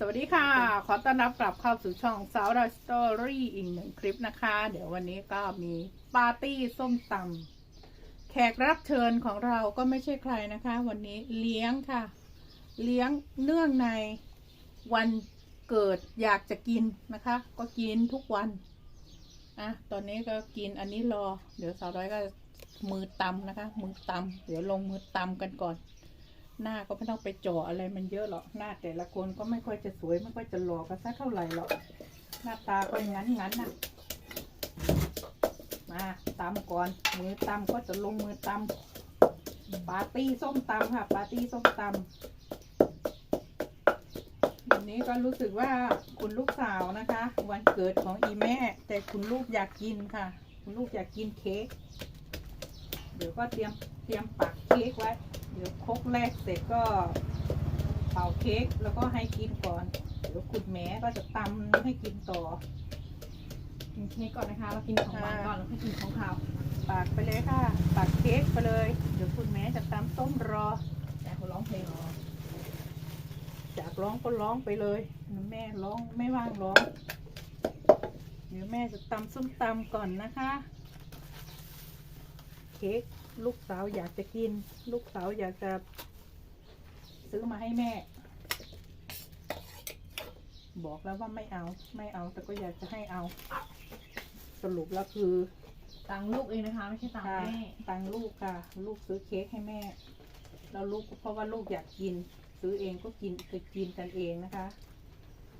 สวัสดีค่ะ ขอต้อนรับกลับเข้าสู่ช่องสาวรอยสตอรี่อีกหนึ่งคลิปนะคะ เดี๋ยววันนี้ก็มีปาร์ตี้ส้มตำแขกรับเชิญของเราก็ไม่ใช่ใครนะคะ วันนี้เลี้ยงค่ะ เลี้ยงเนื่องในวันเกิดอยากจะกินนะคะ ก็กินทุกวันอะตอนนี้ก็กินอันนี้รอ เดี๋ยวสาวร้อยก็มือตำนะคะ มือตำเดี๋ยวลงมือตำกันก่อน หน้าก็ไม่ต้องไปเจ่ออะไรมันเยอะหรอกหน้าแต่ละคนก็ไม่ค่อยจะสวยไม่ค่อยจะหล่อกันสักเท่าไหร่หรอกหน้าตาก็งั้นงั้นนะมาตำก่อนมือตำก็จะลงมือตำปาร์ตี้ส้มตำค่ะ ปาร์ตี้ส้มตำวันนี้ก็รู้สึกว่าคุณลูกสาวนะคะ วันเกิดของอีแม่ แต่คุณลูกอยากกินค่ะ คุณลูกอยากกินเค้กเดี๋ยวก็เตรียมเตรียมปักเค้กไว้ เดี๋ยวครกแรกเสร็จก็เป่าเค้กแล้วก็ให้กินก่อน เดี๋ยวคุณแม่ก็จะตำให้กินต่อ กินเค้กก่อนนะคะ เรากินของหวานก่อนแล้วค่อยกินของคาวปากไปเลยค่ะปากเค้กไปเลย เดี๋ยวคุณแม่จะตำส้มรอแต่เขาร้องเพลงเหรอจากร้องก็ร้องไปเลยแม่ร้องไม่ว่างร้อง เดี๋ยวแม่จะตำส้มตำก่อนนะคะ เค้ก ลูกสาวอยากจะกิน ลูกสาวอยากจะซื้อมาให้แม่ บอกแล้วว่าไม่เอาไม่เอา แต่ก็อยากจะให้เอา สรุปแล้วคือตังค์ลูกเองนะคะ ไม่ใช่ตังค์ค่ะแม่ ตังค์ลูกค่ะ ลูกซื้อเค้กให้แม่ แล้วลูกก็เพราะว่าลูกอยากกิน ซื้อเองก็กินคือกินกันเองนะคะ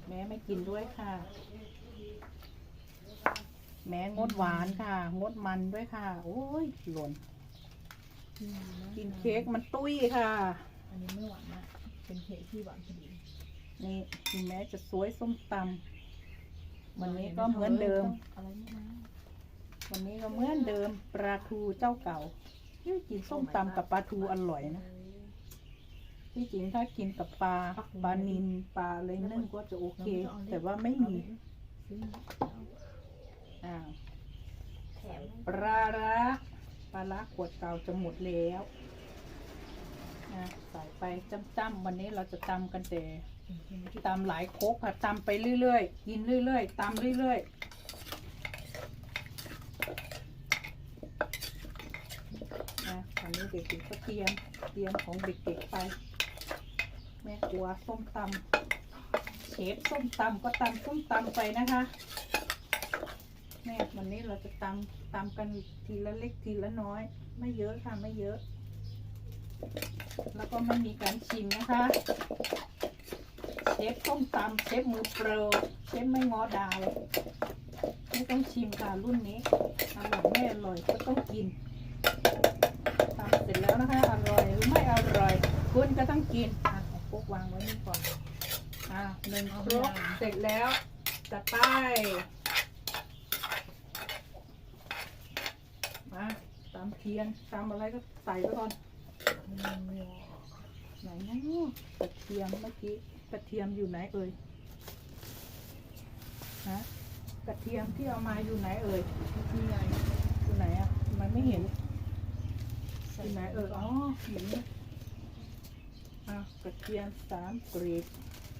แม่ไม่กินด้วยค่ะ แม่งดหวานค่ะ งดมันด้วยค่ะ โอ้ยหล่น กินเค้กมันตุ้ยค่ะ อันนี้ไม่หวานมาก เป็นเค้กที่หวานพอดี นี่ถึงแม้จะสวยส้มตำวันนี้ก็เหมือนเดิมอะไรไม่มาวันนี้ก็เหมือนเดิมปลาทูเจ้าเก่าเฮ้ยกินส้มตำกับปลาทูอร่อยนะที่จริงถ้ากินกับปลาปลานินปลาอะไรนึ่งก็จะโอเค แต่ว่าไม่มีซื้ออ่าวแถมปลาร้า ปลาร้าขวดเก่าจะหมดแล้วนะใส่ไปจ้ำๆวันนี้เราจะตำกันแต่ตำหลายโคกค่ะตำไปเรื่อยๆกินเรื่อยๆตำเรื่อยๆนะวันนี้เด็กๆก็เตรียมเตรียมของเด็กๆไป แม่ครัวส้มตำเชฟส้มตำก็ตำส้มตำไปนะคะ แม่วันนี้เราจะตำตำกันทีละเล็กทีละน้อย ไม่เยอะค่ะไม่เยอะ แล้วก็ไม่มีการชิมนะคะเชฟส้มตำเชฟมือโปรเชฟไม่งอดาวไม่ต้องชิมค่ะรุ่นนี้อร่อยไม่อร่อยก็ต้องกินทำเสร็จแล้วนะคะ อร่อยหรือไม่อร่อย คุณก็ต้องกินอะเอาพวกวางไว้นี่ก่อนอะหนึ่งครกเสร็จแล้วจะไปมาตามเทียนตามอะไรก็ใส่ไปก่อนไหนนะกระเทียมเมื่อกี้กระเทียมอยู่ไหนเอ่ยฮะกระเทียมที่เอามาอยู่ไหนเอ่ยนี่ไงอยู่ไหนอะทำไมไม่เห็นอยู่ไหนเอ่ยอ๋อเห็นอะกระเทียมสามกรีด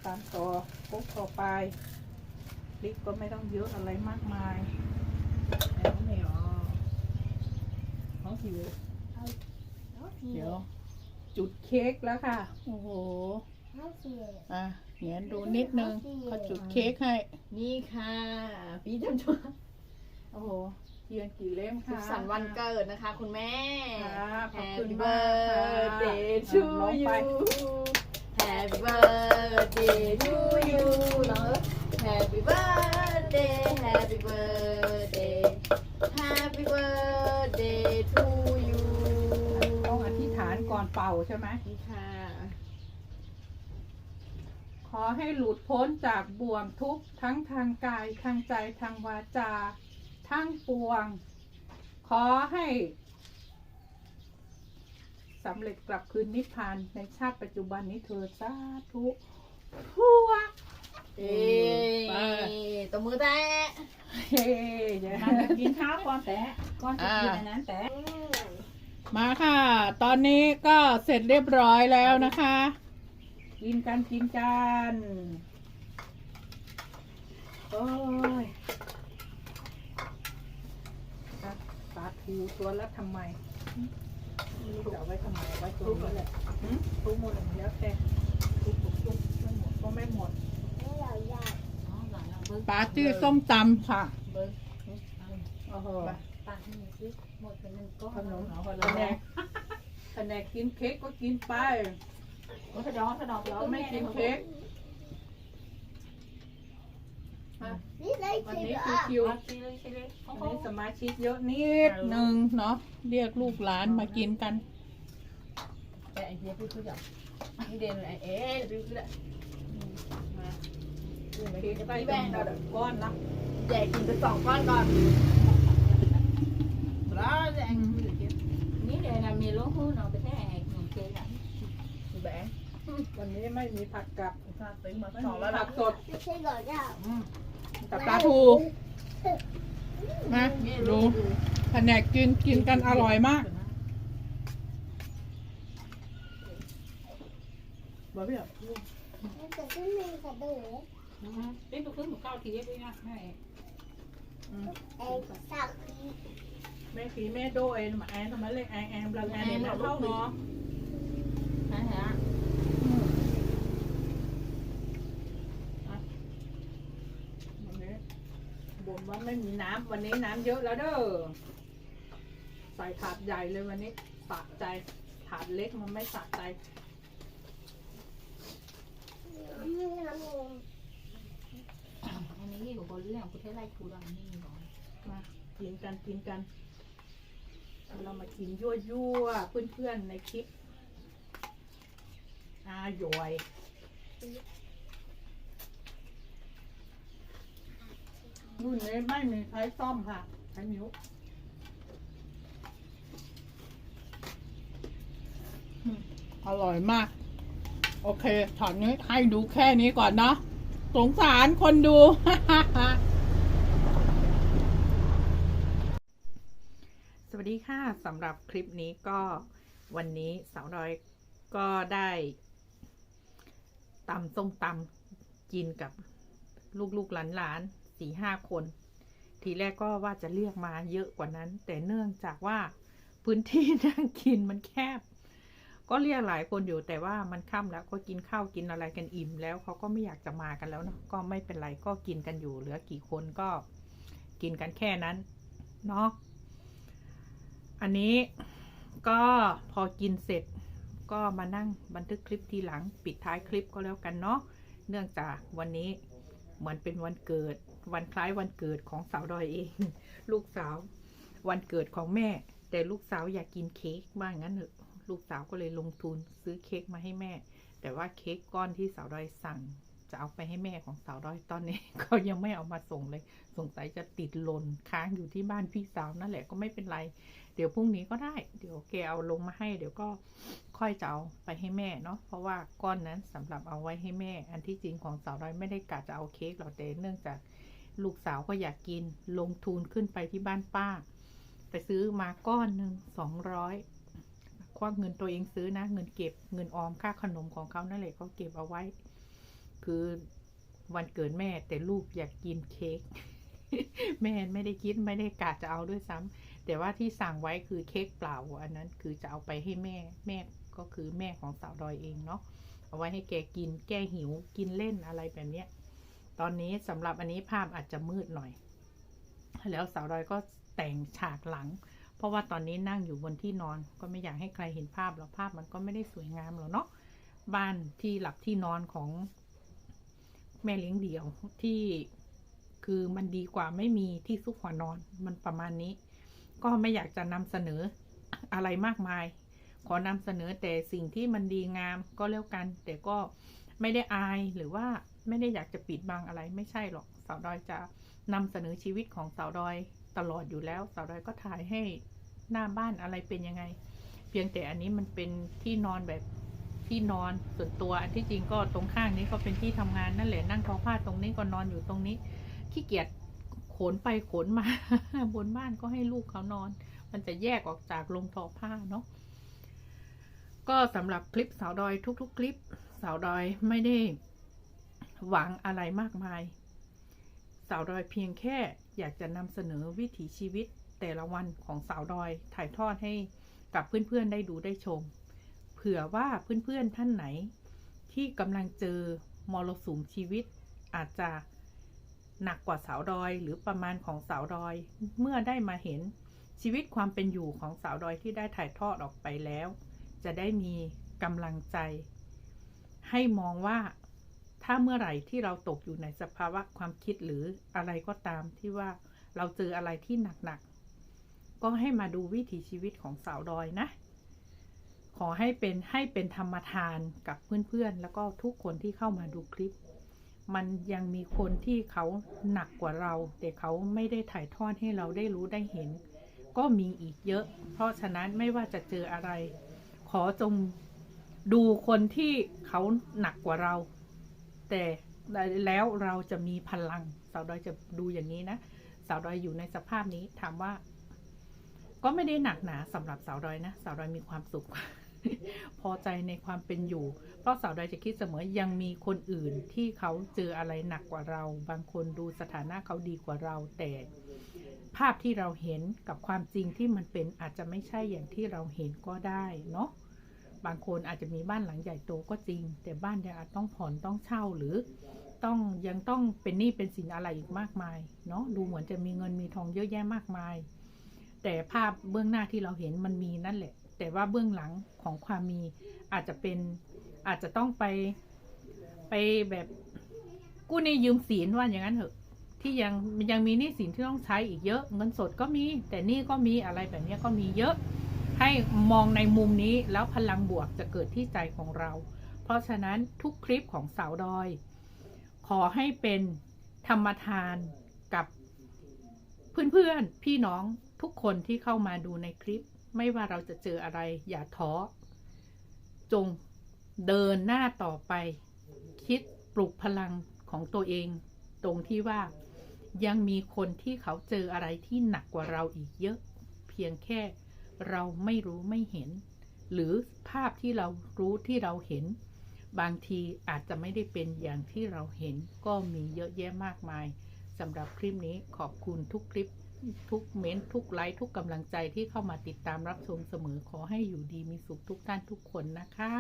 ตามต่อพกต่อไปพริกก็ไม่ต้องเยอะอะไรมากมายแล้วไม่หรอข องสิว เดี๋ยว จุดเค้กแล้วค่ะ โอ้โห อะเหียนดูนิดนึงเขาจุดเค้กให้ นี่ค่ะพี่จำชัวโอ้โหเทียนกี่เล่มสุคะขสันต์วันเกิดนะคะ คุณแม่ครับขอบคุณ Happy มากค่ะ birthday to ร้อง you Happy birthday to you เนอะ Happy birthday Happy birthday Happy birthday to อนเป่าใช่ไหมนี่ค่ะ ขอให้หลุดพ้นจากบ่วงทุกข์ทั้งทางกายทางใจทางวาจา ทั้งปวง ขอให้สำเร็จกลับคืนนิพพานในชาติปัจจุบันนี้เธอสาธุพัวเอ้ยตบมือแตะเฮ้ยกินข้าวก่อนแต่ก่อนจะกินอันนั้นแต่ มาค่ะ ตอนนี้ก็เสร็จเรียบร้อยแล้วนะคะ กินกันกินกันโอ้ยอะปลาทูตัวละทำไมไม่รู้จะเอาไว้ทำไมเอาไว้ตรงนี้แหละหืมทุกหมดอย่างแล้วแต่ทุกทุกทุกไม่หมดก็ไม่หมดอ๋อหลังหลังเบิ้งปาตี้ส้มตำค่ะเบิ้งโอ้โหปาก นี่ซื้อหมดเป็นหนึ่งก้อนขนมเอาคนแผละนกแผนกกินเค้กก็กินไปโอ้ถดอกถดอกเราไม่กินเค้กอะวันนี้คิวเอาชิเลยชิเลยๆวันนี้สมาชิกเยอะนิดนึงเนาะเรียกลูกหลานมากินกัน แต่ไอ้เจี๊ยบพี่คือแบบนี่เด่นไอ้เอ๊ะพี่คือแบบเค้กใต้ต้นดอกก้อนนะแจกกินไปสองก้อนก่อน แล้วแจกนี่เดี๋ยวเรามีลูกหู้น้องไปแท้ไอ้ขนมเค้กอะแบงวันนี้ไม่มีผักกับค่าตึงมาไม่สองมีแล้วผันะกสดไม่ใช่หรอกจ้าอืมกับปลาทูนะดูแผนกกินกินกันอร่อยมากบอกพี่อะมันจะขึ้นมีกระดูกเป็นตัวขึ้นหมูเก้าทีด้วยนะให้ไอ้สักที แม่ขีแม่โดเอ็นมาแอนทำไมเลยแอนแอนเราแอนเนี่ยเข้าเนาะนะฮะวันนี้บ่นว่าไม่มีน้ำวันนี้น้ำเยอะแล้วเด้อใส่ถาดใหญ่เลยวันนี้สะใจถาดเล็กมันไม่สะใจไม่ทำเองอันนี้อยู่บนเรื่องประเทศไรคูดังนี่ก่อนมากินกันกินกัน เรามากินยั่วยั่วๆเพื่อนๆในคลิปอาหยอยรุ่นนี้ไม่มีใช้ซ่อมค่ะใช้นิ้วอืมอร่อยมาก โอเคถอนนี้ให้ดูแค่นี้ก่อนเนาะสงสารคนดู วัสดีค่ะสำหรับคลิปนี้ก็วันนี้สาวน้อยก็ได้ตำส้มตำกินกับลูกๆหลานๆสี่ห้าคน ทีแรกก็ว่าจะเรียกมาเยอะกว่านั้น แต่เนื่องจากว่าพื้นที่นั่งกินมันแคบ ก็เรียกหลายคนอยู่แต่ว่ามันค่ำแล้วก็กินข้าวกินอะไรกันอิ่ม แล้วเขาก็ไม่อยากจะมากันแล้วเนาะก็ไม่เป็นไรก็กินกันอยู่เหลือกี่คนก็กินกันแค่นั้นเนาะ อันนี้ก็พอกินเสร็จก็มานั่งบันทึกคลิปทีหลังปิดท้ายคลิปก็แล้วกันเนาะเนื่องจากวันนี้เหมือนเป็นวันเกิด วันคล้ายวันเกิดของสาวดอยเอง ลูกสาว วันเกิดของแม่ แต่ลูกสาวอยากกินเค้กว่างั้นเถอะลูกสาวก็เลยลงทุนซื้อเค้กมาให้แม่ แต่ว่าเค้กก้อนที่สาวดอยสั่ง จะเอาไปให้แม่ของสาวดอยตอนนี้ก็ยังไม่เอามาส่งเลย สงสัยจะติดหล่นค้างอยู่ที่บ้านพี่สาวนั่นแหละก็ไม่เป็นไร เดี๋ยวพรุ่งนี้ก็ได้ เดี๋ยวแกเอาลงมาให้ เดี๋ยวก็ค่อยจะเอาไปให้แม่เนาะเพราะว่าก้อนนั้นสำหรับเอาไว้ให้แม่ อันที่จริงของสาวน้อยไม่ได้กะจะเอาเค้กหรอกแต่เนื่องจากลูกสาวก็อยากกินลงทุนขึ้นไปที่บ้านป้า ไปซื้อมาก้อนหนึ่งสองร้อยควักเงินตัวเองซื้อนะ เงินเก็บเงินออมค่าขนมของเขานั่นแหละเขาเก็บเอาไว้ คือวันเกิดแม่แต่ลูกอยากกินเค้กแม่ไม่ได้คิดไม่ได้กะจะเอาด้วยซ้ำแต่ว่าที่สั่งไว้คือเค้กเปล่า อันนั้นคือจะเอาไปให้แม่แม่ก็คือแม่ของสาวดอยเองเนาะเอาไว้ให้แกกินแก้หิวกินเล่นอะไรแบบเนี้ย ตอนนี้สำหรับอันนี้ภาพอาจจะมืดหน่อย แล้วสาวดอยก็แต่งฉากหลัง เพราะว่าตอนนี้นั่งอยู่บนที่นอน ก็ไม่อยากให้ใครเห็นภาพหรอกภาพมันก็ไม่ได้สวยงามหรอกเนาะบ้านที่หลับที่นอนของ แม่เลี้ยงเดี่ยวที่คือมันดีกว่าไม่มีที่ซุกหัวนอนมันประมาณนี้ ก็ไม่อยากจะนำเสนออะไรมากมาย ขอนำเสนอแต่สิ่งที่มันดีงามก็แล้วกัน แต่ก็ไม่ได้อายหรือว่าไม่ได้อยากจะปิดบังอะไรไม่ใช่หรอกสาวดอยจะนำเสนอชีวิตของสาวดอยตลอดอยู่แล้วสาวดอยก็ถ่ายให้หน้าบ้านอะไรเป็นยังไง เพียงแต่อันนี้มันเป็นที่นอนแบบ ที่นอนส่วนตัวอันที่จริงก็ตรงข้างนี้ก็เป็นที่ทำงานนั่นแหละนั่งทอผ้าตรงนี้ก็นอนอยู่ตรงนี้ขี้เกียจขนไปขนมา บนบ้านก็ให้ลูกเขานอน มันจะแยกออกจากโรงทอผ้าเนาะก็สำหรับคลิปสาวดอยทุก ๆ คลิปสาวดอยไม่ได้หวังอะไรมากมาย สาวดอยเพียงแค่อยากจะนำเสนอวิถีชีวิตแต่ละวันของสาวดอยถ่ายทอดให้กับเพื่อนๆได้ดูได้ชม เผื่อว่าเพื่อนๆท่านไหน ที่กำลังเจอมรสุมชีวิต อาจจะหนักกว่าสาวดอย หรือประมาณของสาวดอย เมื่อได้มาเห็นชีวิตความเป็นอยู่ของสาวดอยที่ได้ถ่ายทอดออกไปแล้ว จะได้มีกำลังใจ ให้มองว่าถ้าเมื่อไหร่ที่เราตกอยู่ในสภาวะความคิดหรืออะไรก็ตามที่ว่าเราเจออะไรที่หนักๆก็ให้มาดูวิถีชีวิตของสาวดอยนะ ขอให้เป็นให้เป็นธรรมทานกับเพื่อนๆ แล้วก็ทุกคนที่เข้ามาดูคลิป มันยังมีคนที่เขาหนักกว่าเรา แต่เขาไม่ได้ถ่ายทอดให้เราได้รู้ได้เห็น ก็มีอีกเยอะ เพราะฉะนั้นไม่ว่าจะเจออะไร ขอจงดูคนที่เขาหนักกว่าเรา แต่แล้วเราจะมีพลัง สาวดอยจะดูอย่างนี้นะ สาวดอยอยู่ในสภาพนี้ถามว่า ก็ไม่ได้หนักหนาสำหรับสาวดอยนะ สาวดอยมีความสุข พอใจในความเป็นอยู่ เพราะสาวดอยจะคิดเสมอยังมีคนอื่นที่เขาเจออะไรหนักกว่าเรา บางคนดูสถานะเขาดีกว่าเราแต่ ภาพที่เราเห็นกับความจริงที่มันเป็นอาจจะไม่ใช่อย่างที่เราเห็นก็ได้เนาะบางคนอาจจะมีบ้านหลังใหญ่โตก็จริง แต่บ้านยังอาจต้องผ่อนต้องเช่าหรือต้องยังต้องเป็นหนี้เป็นสินอะไรอีกมากมายเนาะดูเหมือนจะมีเงินมีทองเยอะแยะมากมาย แต่ภาพเบื้องหน้าที่เราเห็นมันมีนั่นแหละ แต่ว่าเบื้องหลังของความมีอาจจะเป็นอาจจะต้องไปไปแบบกู้หนี้ยืมสินว่าอย่างนั้นเถอะ ที่ยังยังมีหนี้สินที่ต้องใช้อีกเยอะ เงินสดก็มี แต่หนี้ก็มีอะไรแบบนี้ก็มีเยอะ ให้มองในมุมนี้แล้วพลังบวกจะเกิดที่ใจของเรา เพราะฉะนั้นทุกคลิปของสาวดอย ขอให้เป็นธรรมทานกับเพื่อนๆ พี่น้องทุกคนที่เข้ามาดูในคลิป ไม่ว่าเราจะเจออะไร อย่าท้อ จงเดินหน้าต่อไป คิดปลุกพลังของตัวเอง ตรงที่ว่ายังมีคนที่เขาเจออะไรที่หนักกว่าเราอีกเยอะ เพียงแค่เราไม่รู้ไม่เห็น หรือภาพที่เรารู้ที่เราเห็น บางทีอาจจะไม่ได้เป็นอย่างที่เราเห็น ก็มีเยอะแยะมากมายสำหรับคลิปนี้ขอบคุณทุกคลิป ทุกเม้นต์ทุกไลค์ทุกกำลังใจที่เข้ามาติดตามรับชมเสมอขอให้อยู่ดีมีสุขทุกท่านทุกคนนะคะ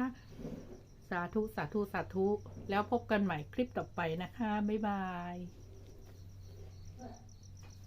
สาธุสาธุสาธุ แล้วพบกันใหม่คลิปต่อไปนะคะ บ๊ายบาย